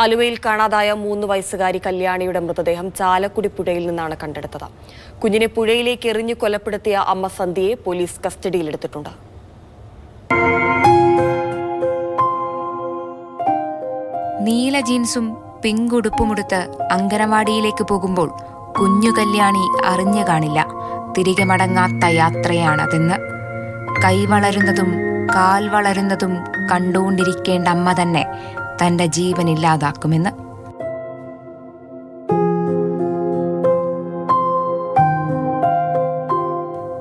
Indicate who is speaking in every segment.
Speaker 1: ആലുവയിൽ കാണാതായ മൂന്ന് വയസ്സുകാരി കല്യാണിയുടെ മൃതദേഹം ചാലക്കുടി പുഴയിൽ നിന്നാണ് കണ്ടെടുത്തത്. കുഞ്ഞിനെ പുഴയിലേക്ക് എറിഞ്ഞു കൊലപ്പെടുത്തിയ അമ്മ സന്ധ്യയെ പോലീസ് കസ്റ്റഡിയിലെടുത്തിട്ടുണ്ട്.
Speaker 2: നീല ജീൻസും പിങ്ക് ഉടുപ്പുമുടുത്ത് അങ്കനവാടിയിലേക്ക് പോകുമ്പോൾ കുഞ്ഞു കല്യാണി അറിഞ്ഞു കാണില്ല. തിരികെ മടങ്ങാത്ത യാത്രയാണതെന്ന് കൈ വളരുന്നതും കാൽ വളരുന്നതും കണ്ടുകൊണ്ടിരിക്കേണ്ട അമ്മ തന്നെ തന്റെ ജീവൻ ഇല്ലാതാക്കുമെന്ന്.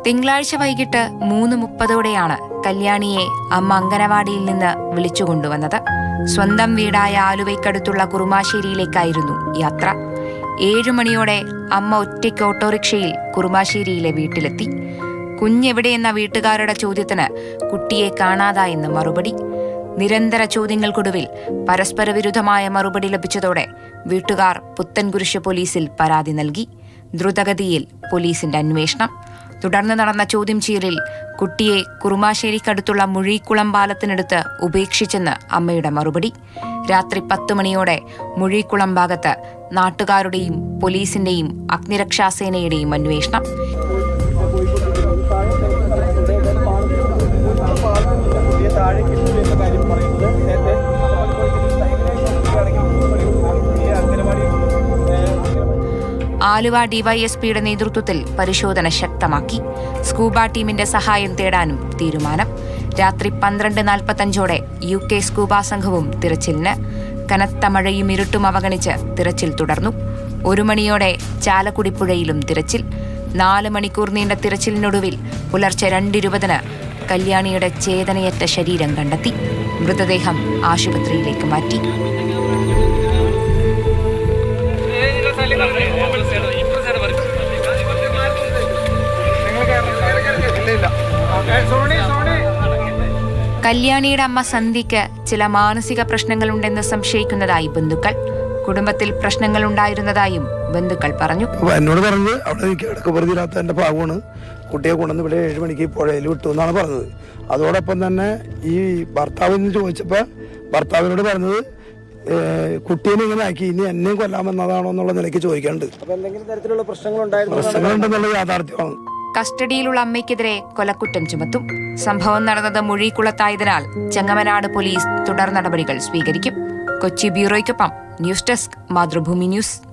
Speaker 2: തിങ്കളാഴ്ച വൈകിട്ട് മൂന്ന് മുപ്പതോടെയാണ് കല്യാണിയെ അമ്മ അംഗനവാടിയിൽ നിന്ന് വിളിച്ചു കൊണ്ടുവന്നത്. സ്വന്തം വീടായ ആലുവയ്ക്കടുത്തുള്ള കുറുമാശ്ശേരിയിലേക്കായിരുന്നു യാത്ര. ഏഴു മണിയോടെ അമ്മ ഒറ്റയ്ക്ക് ഓട്ടോറിക്ഷയിൽ കുറുമാശ്ശേരിയിലെ വീട്ടിലെത്തി. കുഞ്ഞെവിടെയെന്ന വീട്ടുകാരുടെ ചോദ്യത്തിന് കുട്ടിയെ കാണാതായെന്ന് മറുപടി. നിരന്തര ചോദ്യങ്ങൾക്കൊടുവിൽ പരസ്പര വിരുദ്ധമായ മറുപടി ലഭിച്ചതോടെ വീട്ടുകാർ പുത്തൻകുരിശ് പോലീസിൽ പരാതി നൽകി. ദ്രുതഗതിയിൽ പോലീസിന്റെ അന്വേഷണം. തുടർന്ന് നടന്ന ചോദ്യം ചെയ്യലിൽ കുട്ടിയെ കുറുമാശ്ശേരിക്കടുത്തുള്ള മുഴീക്കുളം പാലത്തിനടുത്ത് ഉപേക്ഷിച്ചെന്ന് അമ്മയുടെ മറുപടി. രാത്രി പത്ത് മണിയോടെ മുഴീക്കുളം ഭാഗത്ത് നാട്ടുകാരുടെയും പോലീസിന്റെയും അഗ്നിരക്ഷാസേനയുടെയും അന്വേഷണം. ആലുവ ഡിവൈഎസ്പിയുടെ നേതൃത്വത്തിൽ പരിശോധന ശക്തമാക്കി. സ്കൂബ ടീമിന്റെ സഹായം തേടാനും തീരുമാനം. രാത്രി പന്ത്രണ്ട് നാൽപ്പത്തഞ്ചോടെ യു കെ സ്കൂബ സംഘവും തിരച്ചിലിന്. കനത്ത മഴയും ഇരുട്ടും അവഗണിച്ച് തിരച്ചിൽ തുടർന്നു. ഒരു മണിയോടെ ചാലക്കുടി പുഴയിലും തിരച്ചിൽ. നാല് മണിക്കൂർ നീണ്ട തിരച്ചിലിനൊടുവിൽ പുലർച്ചെ രണ്ടിരുപതിന് കല്യാണിയുടെ ചേതനയറ്റ ശരീരം കണ്ടെത്തി. മൃതദേഹം ആശുപത്രിയിലേക്ക് മാറ്റി. കല്യാണിയുടെ അമ്മ സന്ധ്യയ്ക്ക് ചില മാനസിക പ്രശ്നങ്ങളുണ്ടെന്ന് സംശയിക്കുന്നതായി ബന്ധുക്കൾ. കുടുംബത്തിൽ പ്രശ്നങ്ങൾ ഉണ്ടായിരുന്നതായും ബന്ധുക്കൾ പറഞ്ഞു.
Speaker 3: എന്നോട് പറഞ്ഞത് അവിടെ എനിക്ക് കിടക്കപ്പുറത്തില്ലാത്ത എന്റെ ഭാഗമാണ് കുട്ടിയെ കൊണ്ടുവന്ന് ഇവിടെ ഏഴ് മണിക്ക് പുഴയിൽ വിട്ടു എന്നാണ് പറഞ്ഞത്. അതോടൊപ്പം തന്നെ ഈ ഭർത്താവിന് ചോദിച്ചപ്പോൾ ഭർത്താവിനോട് പറഞ്ഞത് കുട്ടീനെ ഇങ്ങനെ ആക്കി ഇനി എന്നെയും കൊല്ലാമെന്നതാണോ എന്നുള്ള നിലയ്ക്ക് ചോദിക്കാനുണ്ട്.
Speaker 4: അപ്പൊ എന്തെങ്കിലും തരത്തിലുള്ള പ്രശ്നങ്ങൾ ഉണ്ടായിരുന്നു
Speaker 3: പ്രശ്നങ്ങളുണ്ടെന്നുള്ള യാഥാർത്ഥ്യമാണ്.
Speaker 2: കസ്റ്റഡിയിലുള്ള അമ്മയ്ക്കെതിരെ കൊലക്കുറ്റം ചുമത്തും. സംഭവം നടന്നത് മുഴിക്കുളത്തായതിനാൽ ചെങ്ങമനാട് പോലീസ് തുടർ നടപടികൾ സ്വീകരിക്കും. കൊച്ചി ബ്യൂറോയ്ക്കൊപ്പം ന്യൂസ് ഡെസ്ക് മാതൃഭൂമി ന്യൂസ്.